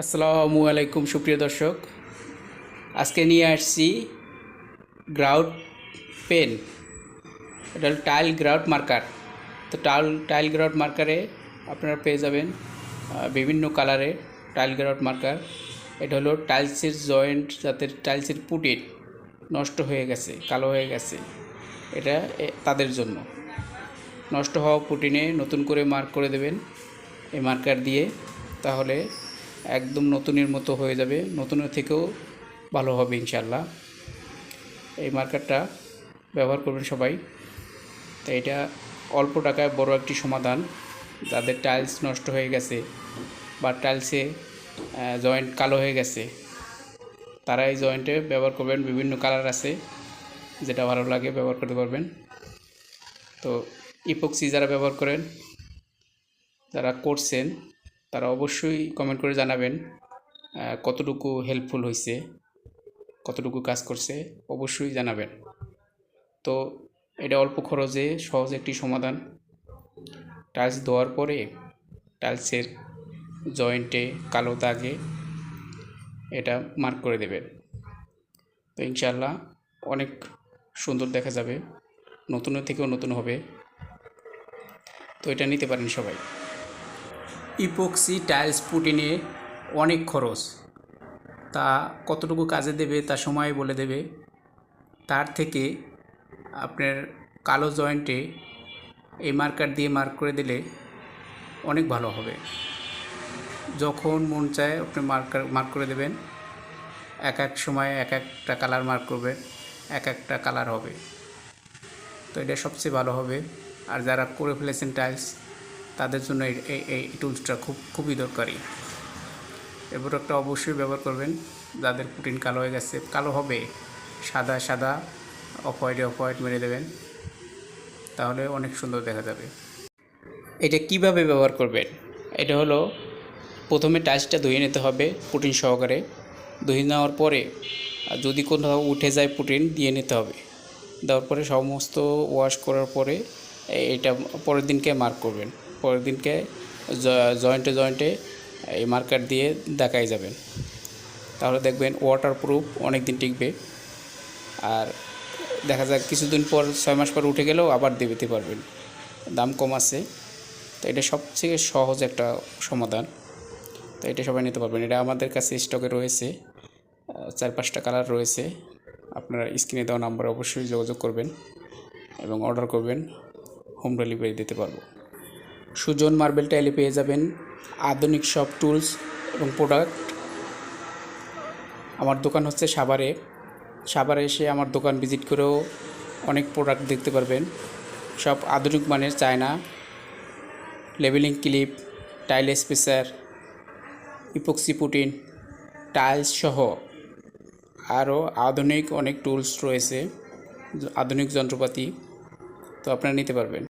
আসসালামু আলাইকুম, সুপ্রিয় দর্শক। আজকে নিয়ে আসছি গ্রাউট পেন এটা হলো টাইল গ্রাউট মার্কার তো টাইল টাইল গ্রাউট মার্কারে আপনারা পেয়ে যাবেন বিভিন্ন কালারে টাইল গ্রাউট মার্কার এটা হলো টাইলসের জয়েন্ট যাতে টাইলসের পুটিন নষ্ট হয়ে গেছে, কালো হয়ে গেছে। এটা তাদের জন্য। নষ্ট হওয়া পুটিনে নতুন করে মার্ক করে দেবেন। এই মার্কার দিয়ে তাহলে একদম নতুনের মতো হয়ে যাবে, নতুনের থেকেও ভালো হবে ইনশাল্লাহ এই মার্কারটা ব্যবহার করবেন সবাই। তো এটা অল্প টাকায় বড় একটি সমাধান। যাদের টাইলস নষ্ট হয়ে গেছে বা টাইলসে জয়েন্ট কালো হয়ে গেছে, তারা এই জয়েন্টে ব্যবহার করবেন। বিভিন্ন কালার আছে, যেটা ভালো লাগে ব্যবহার করতে পারবেন। তো ইপক্সি যারা ব্যবহার করেন, যারা করছেন তারা অবশ্যই কমেন্ট করে জানাবেন কতটুকু হেল্পফুল হয়েছে কতটুকু কাজ করছে, অবশ্যই জানাবেন। তো এটা অল্প খরচে সহজ একটি সমাধান। টাইলস দেওয়ার পরে টাইলসের জয়েন্টে কালো দাগে এটা মার্ক করে দেবেন। তো ইনশাল্লাহ অনেক সুন্দর দেখা যাবে, নতুনের থেকেও নতুন হবে। তো এটা নিতে পারেন সবাই। ইপক্সি টাইলস পুটিনে অনেক খরচ। তা কতটুকু কাজে দেবে তা সময় বলে দেবে। তার থেকে আপনার কালো জয়েন্টে এই মার্কার দিয়ে মার্ক করে দিলে অনেক ভালো হবে। যখন মন চায় আপনি মার্কার মার্ক করে দেবেন। এক এক সময় এক একটা কালার মার্ক করবেন, এক একটা কালার হবে। তো এটা সবচেয়ে ভালো হবে। আর যারা করে ফেলেছেন টাইলস তাদের জন্য এই- এই টুলসটা খুব, খুবই দরকারি। এই প্রোডাক্টটা অবশ্যই ব্যবহার করবেন। যাদের পুটিন কালো হয়ে গেছে, কালো হবে, সাদা সাদা অফ হোয়াইটে অফ হোয়াইট মেরে দেবেন, তাহলে অনেক সুন্দর দেখা যাবে। এটা কীভাবে ব্যবহার করবেন? এটা হলো, প্রথমে টাইলসটা ধুয়ে নিতে হবে পুটিন সহকারে। ধুয়ে নেওয়ার পরে, যদি কোথাও উঠে যায় পুটিন দিয়ে নিতে হবে। দেওয়ার পরে সমস্ত ওয়াশ করার পরে, এটা পরের দিনকে মার্ক করবেন। পরের দিনকে জয়েন্টে জয়েন্টে এই মার্কার দিয়ে দেখাই যাবেন তাহলে দেখবেন ওয়াটার প্রুফ অনেক দিন টিকবে। আর দেখা যাক কিছুদিন পর ছয় মাস পর উঠে গেলেও আবার দিতে পারবেন। দাম কম আছে। তো এটা সবথেকে সহজ একটা সমাধান। তো এটা সবাই নিতে পারবেন। এটা আমাদের কাছে স্টকে রয়েছে। চার পাঁচটা কালার রয়েছে। আপনারা স্ক্রিনে দেওয়া নাম্বারে অবশ্যই যোগাযোগ করবেন এবং অর্ডার করবেন। হোম ডেলিভারি দিতে পারব। সুজন মার্বেল টাইলে পেয়ে যাবেন আধুনিক সব টুলস এবং প্রোডাক্ট। আমার দোকান হচ্ছে সাভারে। সাভারে এসে আমার দোকান ভিজিট করেও অনেক প্রোডাক্ট দেখতে পারবেন। সব আধুনিক মানের China, labelling clip, tile spacer, epoxy putty, tiles সহ আরও আধুনিক অনেক টুলস রয়েছে, আধুনিক যন্ত্রপাতি। তো আপনারা নিতে পারবেন।